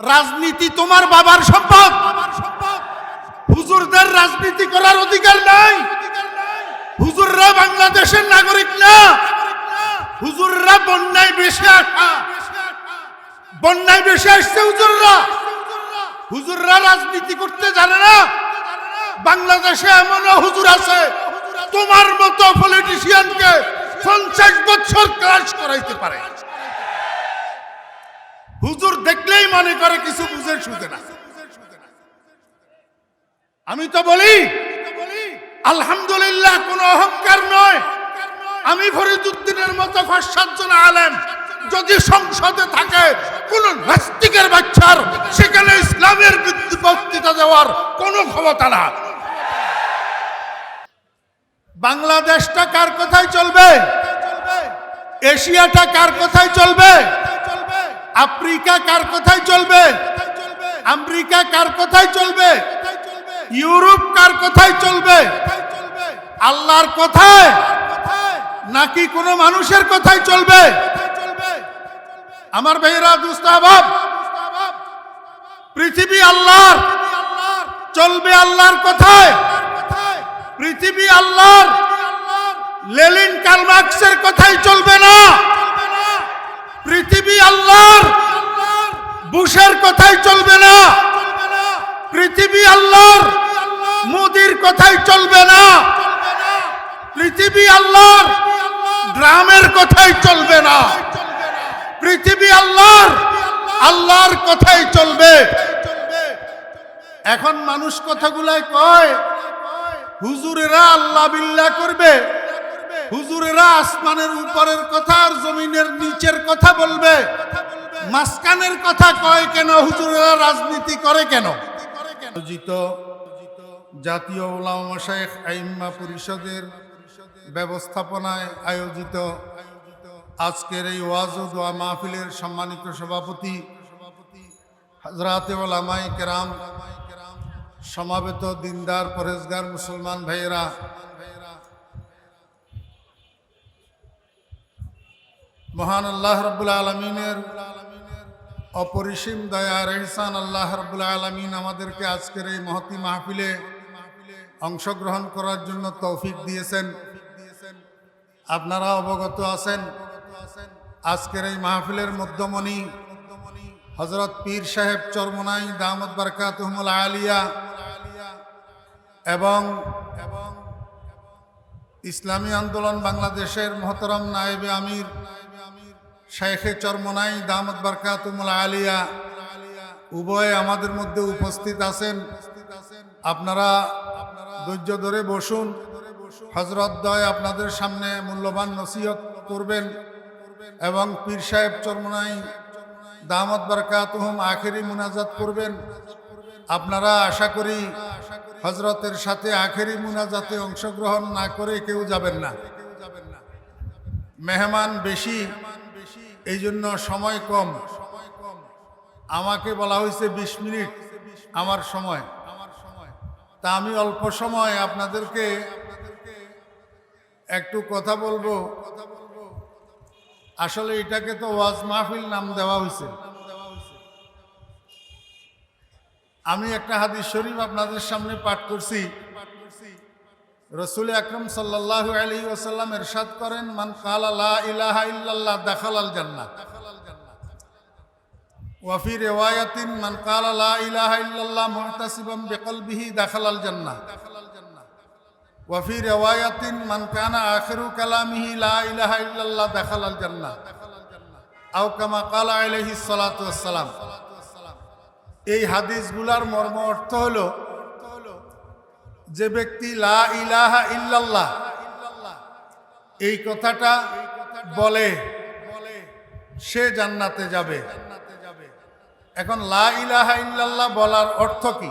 রাজনীতি তোমার বাবার সম্পদ। হুজুরদের রাজনীতি করার অধিকার নাই। হুজুররা বাংলাদেশের নাগরিক না। হুজুররা বন্যায় বেশে আসা। বন্যায় বেশে আসছে হুজুররা। হুজুররা রাজনীতি করতে জানে না। বাংলাদেশে এমনও হুজুর আছে। তোমার মতো পলিটিশিয়ানকে পঞ্চাশ বছর ক্লাস করাইতে পারে। হুজুর দেখলেই মনে করে কিছু বুঝে শুধে না। আমি তো বলি, আলহামদুলিল্লাহ কোনো অহংকার নয়। আমি ফরিদুদ্দিনের মতো পাঁচ সাতজন আলেম যদি সংসদে থাকে, কোন নাস্তিকের বাচ্চার সেখানে ইসলামের বক্তৃতা দেওয়ার কোনো ক্ষমতা না। বাংলাদেশটা কার কথায় চলবে? এশিয়াটা কার কথায় চলবে? আফ্রিকা কার কথায় চলবে? আমেরিকা কার কথায় চলবে? ইউরোপ কার কথায় চলবে? আল্লাহর কথায়? নাকি কোনো মানুষের কথায় চলবে? আমার ভাইয়েরা দুস্তাহাব পৃথিবী আল্লাহর, চলবে আল্লাহর কথায়। পৃথিবী আল্লাহর, লেলিন কালমার্কসের কথাই চলবে না। পৃথিবী আল্লাহর। বুশের কথাই চলবে না। পৃথিবী আল্লাহর। মোদির কথাই চলবে না। পৃথিবী আল্লাহর। ড্রামের কথাই চলবে না। পৃথিবী আল্লাহর। আল্লাহর কথাই চলবে। এখন মানুষ কথাগুলাই কয়, হুজুরেরা আল্লাহ বিল্লাহ করবে। হুজুরেরা আসমানের উপরের কথা আর জমিনের নিচের কথা বলবে। মাসকানের কথা কয় কেন? হুজুরেরা রাজনীতি করে কেন? জাতীয় ওলামা শেখ আইম্মা পরিষদের ব্যবস্থাপনায় আয়োজিত আজকের এই ওয়াজ ও দোয়া মাহফিলের সম্মানিত সভাপতি হজরাতে কেরাম, সমাবেত দিনদার পরেজগার মুসলমান ভাইয়েরা মহান আল্লাহ রব্বুল আলমিনের অপরিসীম দয়া রেহসান আল্লাহ রব্বুল আলমিন আমাদেরকে আজকের এই মহতি মাহফিলে অংশগ্রহণ করার জন্য তৌফিক দিয়েছেন। আপনারা অবগত আছেন, আজকের এই মাহফিলের মধ্যমণি হজরত পীর সাহেব চরমনাই দামদ বারকাতহমুল আলিয়া এবং এবং ইসলামী আন্দোলন বাংলাদেশের মহতরম নায়েবে আমির শেখে চরমনাই দামদ বারকাতুমুল আলিয়া। উভয় আমাদের মধ্যে উপস্থিত আছেন। আপনারা ধৈর্য ধরে বসুন। হজরত আপনাদের সামনে মূল্যবান নসিহত করবেন এবং পীর সাহেব চরমনাই দামদ বারকাতুহম আখেরি মুনাজাত করবেন। আপনারা আশা করি হজরতের সাথে আখেরি মুনাজাতে অংশগ্রহণ না করে কেউ যাবেন না। মেহমান বেশি এই জন্য সময় কম। আমাকে বলা হয়েছে বিশ মিনিট আমার সময় আমার সময়। তা আমি অল্প সময় আপনাদেরকে একটু কথা বলব। আসলে এটাকে তো ওয়াজ মাহফিল নাম দেওয়া হয়েছে। আমি একটা হাদিস শরীফ আপনাদের সামনে পাঠ করছি। রসুল আকরম সাল্লাহ আলী ওসাল্লাম এরশাদ করেন, মান কালা ইলাহা ইল্লাল্লাহ দাখাল আল জান্নাত ওয়াফি রেওয়ায়াতিন, মান কালা ইলাহা ইল্লাল্লাহ মুহতাসিবাম বিকলবিহি দাখাল আল জান্নাত ওয়াফি রেওয়ায়াতিন, মান কানা আখিরু কালামিহি লা ইলাহা ইল্লাল্লাহ দাখাল আল জান্নাত। আও কামা কালা আলাইহিস সালাতু ওয়াস সালাম এই হাদিসগুলার মর্ম অর্থ হলো যে ব্যক্তি লা ইলাহা ইল্লাল্লাহ, এই কথাটা বলে সে জান্নাতে যাবে। এখন লা ইলাহা ইল্লাল্লাহ বলার অর্থ কি?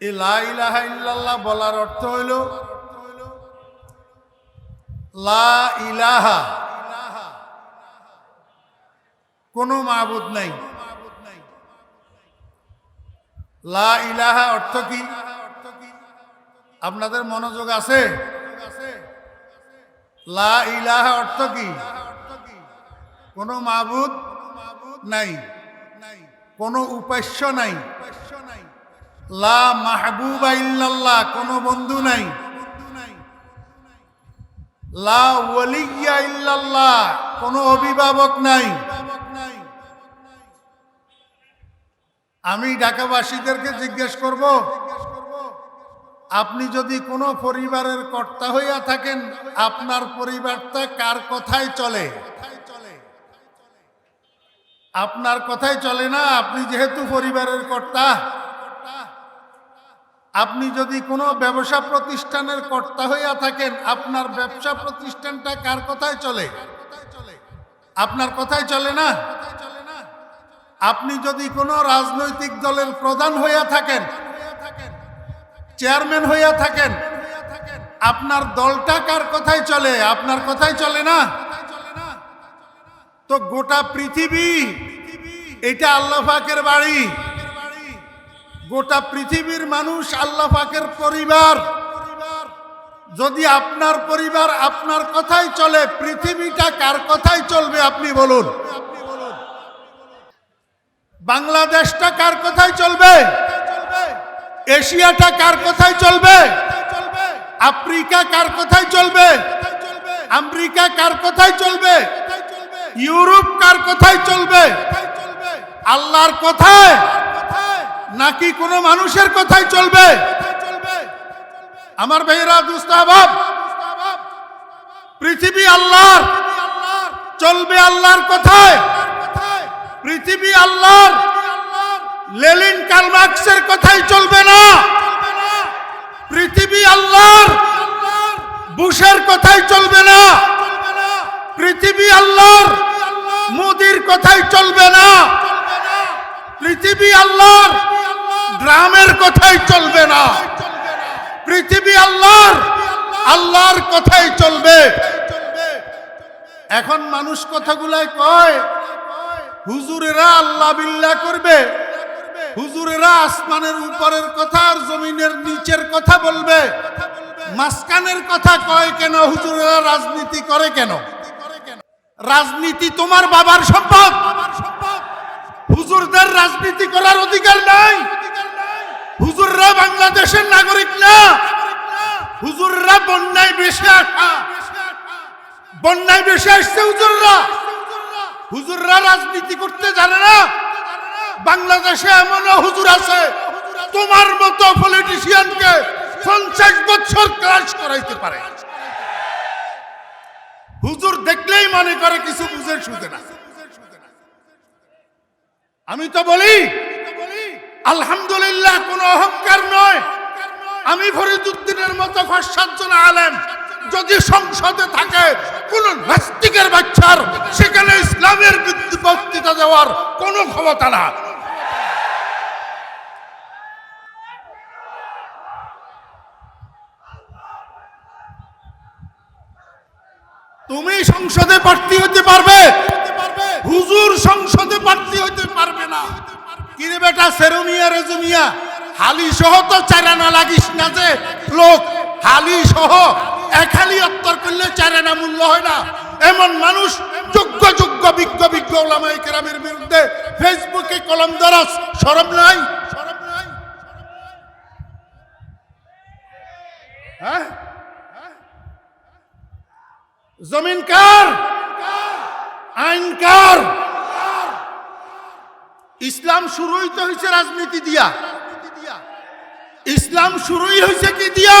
এই লা ইলাহা ইল্লাল্লাহ বলার অর্থ হইল, লা ইলাহা, কোনো মাবুদ নাই। লা ইলাহা অর্থ কি? আপনাদের মনোযোগ আছে? লা ইলাহা অর্থ কি? কোনো মাবুদ নাই। কোনো উপাস্য নাই। লা মাহবুবা ইল্লাল্লাহ, কোনো বন্ধু নাই। লা ওয়ালিয়া ইল্লাল্লাহ, কোনো অভিভাবক নাই। আমি ঢাকাবাসীদেরকে জিজ্ঞেস করব, আপনি যদি কোনো পরিবারের কর্তা হইয়া থাকেন, আপনার পরিবারটা কার কথায় চলে? আপনার কথাই চলে না, আপনি যেহেতু পরিবারের কর্তা। আপনি যদি কোনো ব্যবসা প্রতিষ্ঠানের কর্তা হইয়া থাকেন, আপনার ব্যবসা প্রতিষ্ঠানটা কার কথায় চলে? আপনার কথাই চলে না? আপনি যদি কোনো রাজনৈতিক দলের প্রধান হইয়া থাকেন, চেয়ারম্যান হইয়া থাকেন, আপনার দলটা কার কথায় চলে? আপনার কথায় চলে না? তো গোটা পৃথিবী, এটা আল্লাহ পাকের বাড়ি। গোটা পৃথিবীর মানুষ আল্লাহ পাকের পরিবার। যদি আপনার পরিবার আপনার কথাই চলে, পৃথিবীটা কার কথাই চলবে আপনি বলুন। বাংলাদেশটা কার কথাই চলবে? এশিয়াটা কার কথাই চলবে? আফ্রিকা কার কথাই চলবে? আমেরিকা কার কথাই চলবে? ইউরোপ কার কথাই চলবে? আল্লাহর কথায়? নাকি কোনো মানুষের কথাই চলবে? আমার ভাইয়েরা দুস্তাবাব পৃথিবী আল্লাহর, চলবে আল্লাহর কথায়। পৃথিবী আল্লাহর লেলিন কালমার্কসের কথাই চলবে না। পৃথিবী আল্লাহর বুশের কথাই চলবে না। পৃথিবী আল্লাহর মোদির কথাই চলবে না। পৃথিবী আল্লাহর গ্রামের কথাই চলবে না। পৃথিবী আল্লাহর আল্লাহর কথাই চলবে। এখন মানুষ কথাগুলাই কয় হুজুরেরা আল্লাহ বিল্লাহ করবে। হুজুরেরা আসমানের উপরের কথা আর জমিনের নিচের কথা বলবে। মাসকানের কথা কয় কেন? হুজুরেরা রাজনীতি করে কেন? রাজনীতি তোমার বাবার সম্পদ। হুজুরদের রাজনীতি করার অধিকার নাই। হুজুররা বাংলাদেশের নাগরিক না। হুজুররা বন্যায় বেশি আসা। বন্যায় বেশি আসছে হুজুররা। হুজুররা রাজনীতি করতে জানে না। বাংলাদেশে এমনও হুজুর আছে, তোমার মতো পলিটিশিয়ানকে পঞ্চাশ বছর ক্লাস করাইতে পারে। হুজুর দেখলেই মনে করে কিছু বুঝে শুধে না আমি তো বলি, আলহামদুলিল্লাহ কোনো অহংকার নয়। আমি ফরিদুদ্দিনের মতো পাঁচ সাতজন আলেম যদি সংসদে থাকে কোন নাস্তিকের বাচ্চার সেখানে ইসলামের বক্তৃতা দেওয়ার কোনো ক্ষমতা না। তুমি সংসদে প্রার্থী হতে পারবে, হুজুর সংসদে প্রার্থী হতে পারবে না। কিরে বেটা, সেরুমিয়া রেজুমিয়া হালি সহ তো চারানা লাগিস না যে, লোক হালি সহ এক হালি অত্তর করলে চারানা মূল্য হয় না। এমন মানুষ যোগ্য যোগ্য, বিজ্ঞ বিজ্ঞ ওলামাই কেরামের বিরুদ্ধে ফেসবুকে কলম দরাস সরব নাই? নাই? হ্যাঁ? জমিন কার? আইন কার? ইসলাম শুরুই তো হয়েছে রাজনীতি দিয়া। ইসলাম শুরুই হয়েছে কি দিয়া?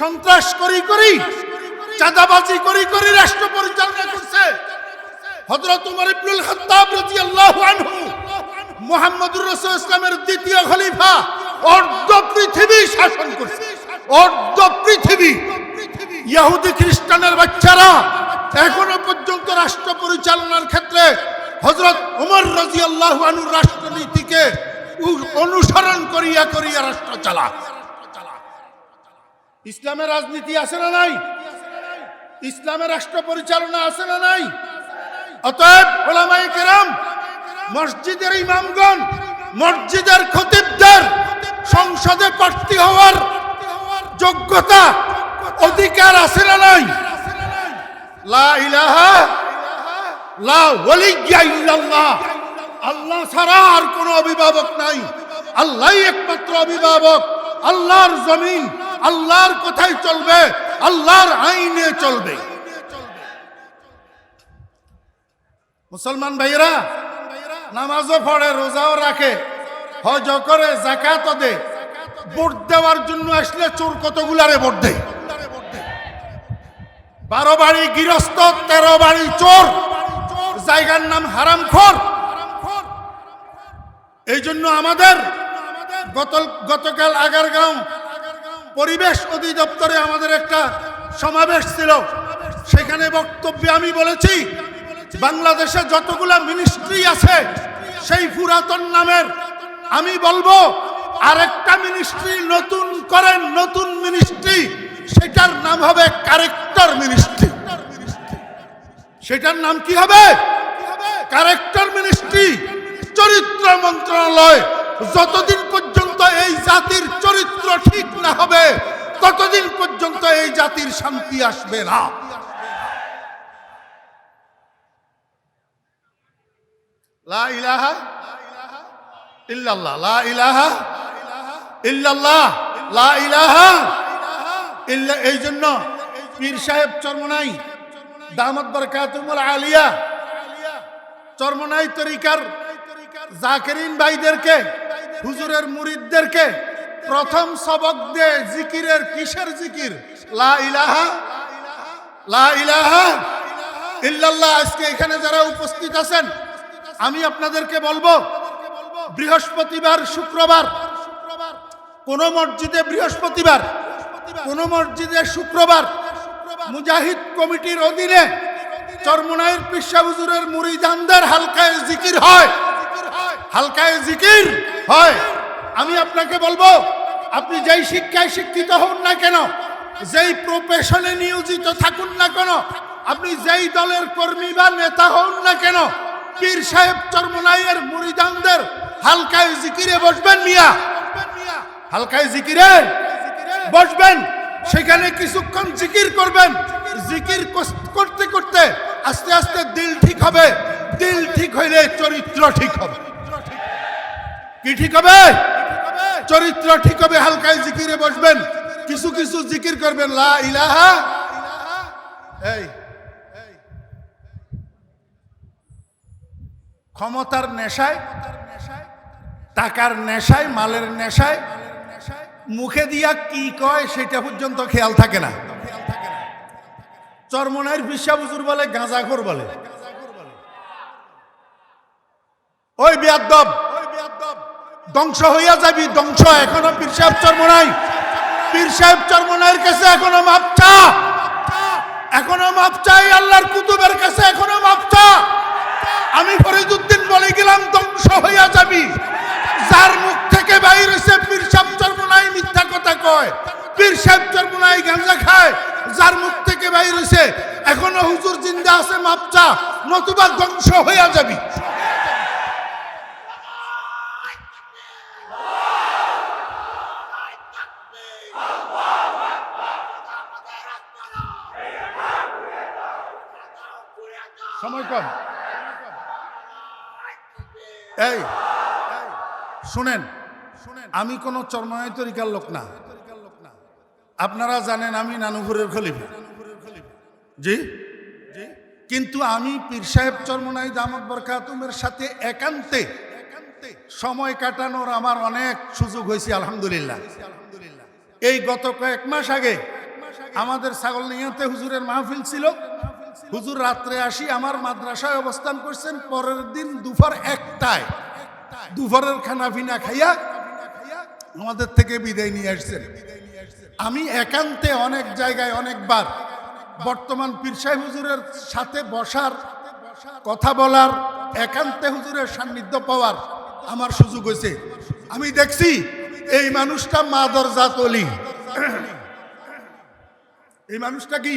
সন্ত্রাস করি করি, চাঁদাবাজি করি করি, রাষ্ট্র পরিচালনা করছে। হযরত উমর ইবনুল খাত্তাব রাদিয়াল্লাহু আনহু, মুহাম্মদুর রাসূল ইসলামের দ্বিতীয় খলিফা, অর্ধ পৃথিবী শাসন করছে। অর্ধ পৃথিবী। ইহুদি খ্রিস্টানের বাচ্চারা এখনও পর্যন্ত রাষ্ট্র পরিচালনার ক্ষেত্রে হজরত উমর রাজি আল্লাহ রাষ্ট্রনীতিকে অনুসরণ করিয়া করিয়া রাষ্ট্র চালা ইসলামের রাজনীতি আছে না নাই? ইসলামের রাষ্ট্র পরিচালনা আছে না নাই? অতএব ওলামাই কেরাম, মসজিদের ইমামগণ, মসজিদের খতিবদের সংসদে প্রার্থী হওয়ার যোগ্যতা, অধিকার আছে না নাই? লা ইলাহা লা ওয়ালিয়্যা ইল্লাল্লাহ। আল্লাহ ছাড়া আর কোনো অভিভাবক নাই। আল্লাহই একমাত্র অভিভাবক, আল্লাহর জমিন। আল্লাহর কথাই চলবে, আল্লাহর আইনে চলবে। মুসলমান ভাইরা নামাজও পড়ে, রোজাও রাখে হজ করে জাকাতও দে। ভোট দেওয়ার জন্য আসলে চোর কতগুলারে ভোট দেয়? বারো বাড়ি গৃহস্থ, তেরো বাড়ি চোর, জায়গার নাম হারামখোর। এই জন্য আমাদের গতকাল আগারগাঁও পরিবেশ অধিদপ্তরে আমাদের একটা সমাবেশ ছিল। সেখানে বক্তব্যে আমি বলেছি, বাংলাদেশে যতগুলা মিনিস্ট্রি আছে, সেই পুরাতন নামের আমি বলব, আরেকটা মিনিস্ট্রি নতুন করেন, নতুন মিনিস্ট্রি সেটার নাম হবে কারেক্টর মিনিস্ট্রি সেটার নাম কি হবে? কারেক্টর মিনিস্ট্রি চরিত্র মন্ত্রণালয়। যতদিন পর্যন্ত এই জাতির চরিত্র ঠিক না হবে, ততদিন পর্যন্ত এই জাতির শান্তি আসবে না। এই জন্য পীর সাহেব চরমনাই আলিয়া চরমনাই তরিকার জাকেরিন ভাইদেরকে হুজুরের মুরিদদেরকে প্রথম সবক দে জিকিরের কিসের জিকির? লা ইলাহা লা ইলাহা ইল্লাল্লাহ। আজকে এখানে যারা উপস্থিত আছেন, আমি আপনাদেরকে বলব, বৃহস্পতিবার, শুক্রবার, কোন মসজিদে বৃহস্পতিবার, কোন মসজিদে শুক্রবার, মুজাহিদ কমিটির অধীনে চরমনাইয়ের পিসা হুজুরের মুড়ি মুরিদানদের হালকায় জিকির হয়। হালকায় জিকির হয়, আমি আপনাকে বলব, আপনি যেই শিক্ষায় শিক্ষিত হন না কেন, যেই প্রফেশনে নিয়োজিত থাকুন না কেন, আপনি যেই দলের কর্মী বা নেতা হন না কেন, পীর সাহেব চরমনাইয়ের মুরিদানদের হালকায় জিকিরে বসবেন মিয়া। হালকায় জিকিরে বসবেন, সেখানে কিছুক্ষণ জিকির করবেন। জিকির করতে করতে আস্তে আস্তে দিল ঠিক হবে, দিল ঠিক হইলে চরিত্র ঠিক হবে। কি ঠিক হবে? চরিত্র ঠিক হবে, হালকায় জিকিরে বসবেন। কিছু কিছু জিকির করবেন, লা ইলাহা। এই ক্ষমতার নেশায়, টাকার নেশায়, মালের নেশায়, মুখে দিয়া কি কয় সেটা পর্যন্ত খেয়াল থাকে না। চরমনাইয়ের বিশ্বাস হুজুর বলে, গাঁজাখোর বলে। ওই বিয়াদ্দব। ধ্বংস হইয়া যাবি, ধ্বংস। এখনও পীর সাহেব চরমনাই পীর সাহেব চরমনাইয়ের কাছে এখনও মাপ চা। এখনও মাপ চাই আল্লাহর কুতুবের কাছে এখনও মাপ চা। আমি ফরিদুদ্দিন বলে গেলাম, ধ্বংস হইয়া যাবি। যার মুখ থেকে বাইর হইছে, পীর সাহেব চরমনাই মিথ্যা কথা কয়। পীর সাহেব চরমনাই গাঁজা খায়। যার মুখ থেকে বাইর হইছে, এখনও হুজুর জিন্দা আছে, মাপ চা। নতুবা ধ্বংস হইয়া যাবি। সময় কম। এই, শুনেন, আমি কোনো চরমায় তরিকার লোক না। আপনারা জানেন আমি নানুপুরের খলিফা। জি? কিন্তু আমি পীর সাহেব চরমনাই দামত বরকাতুমের সাথে একান্তে সময় কাটানোর আমার অনেক সুযোগ হয়েছে, আলহামদুলিল্লাহ। এই গত কয়েক মাস আগে আমাদের ছাগল নিয়াতে হুজুরের মাহফিল ছিল। হুজুর রাত্রে আসি, আমার মাদ্রাসায় অবস্থান করছেন, পরের দিন দুপুর একটায়। দুপুরের খানা পিনা খাইয়া আমাদের থেকে বিদায় নিয়ে আসছেন। আমি একান্তে অনেক জায়গায়, অনেকবার বর্তমান পীর হুজুরের সাথে বসার, কথা বলার, একান্তে হুজুরের সান্নিধ্য পাওয়ার আমার সুযোগ হয়েছে। আমি দেখছি এই মানুষটা মাদর জাতলি এই মানুষটা কি?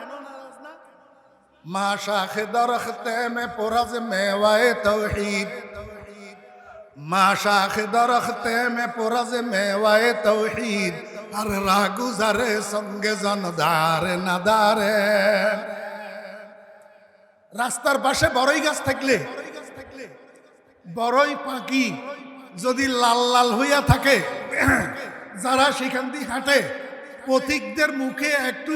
মা শাখে দরখতে মে পোরাজ মেওয়ায়ে তৌহিদ। মা শাখে দরখতে মে পোরাজ মেওয়ায়ে তৌহিদ। আর রাগুজারে সঙ্গে জনদারে নাদারে রাস্তার পাশে বড়ই গাছ থাকলে, বড়ই পাখি যদি লাল লাল হইয়া থাকে, যারা সেখান দিয়ে হাঁটে, পথিকদের মুখে একটু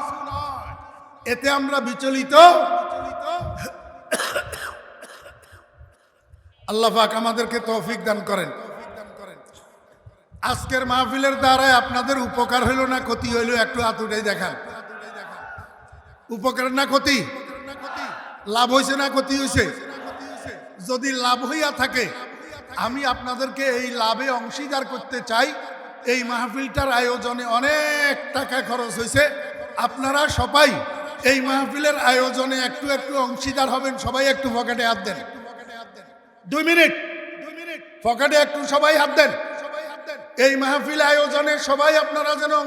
এতে আমরা বিচলিত। আল্লাহ পাক আমাদেরকে তৌফিক দান করেন। আজকের মাহফিলের দ্বারায় আপনাদের উপকার হইল না ক্ষতি হইল একটু হাতুটাই দেখান। উপকার না ক্ষতি? লাভ হয়েছে না ক্ষতি হয়েছে যদি লাভ হইয়া থাকে, আমি আপনাদেরকে এই লাভে অংশীদার করতে চাই। এই মাহফিলটার আয়োজনে অনেক টাকা খরচ হয়েছে আপনারা সবাই এই মাহফিলের আয়োজনে একটু একটু অংশীদার হবেন, সবাই একটু পকেটে হাত দেন। দুই মিনিট। দুই মিনিট পকেটে একটু সবাই হাত দেন। এই মাহফিল আয়োজনে সবাই আপনারা যেন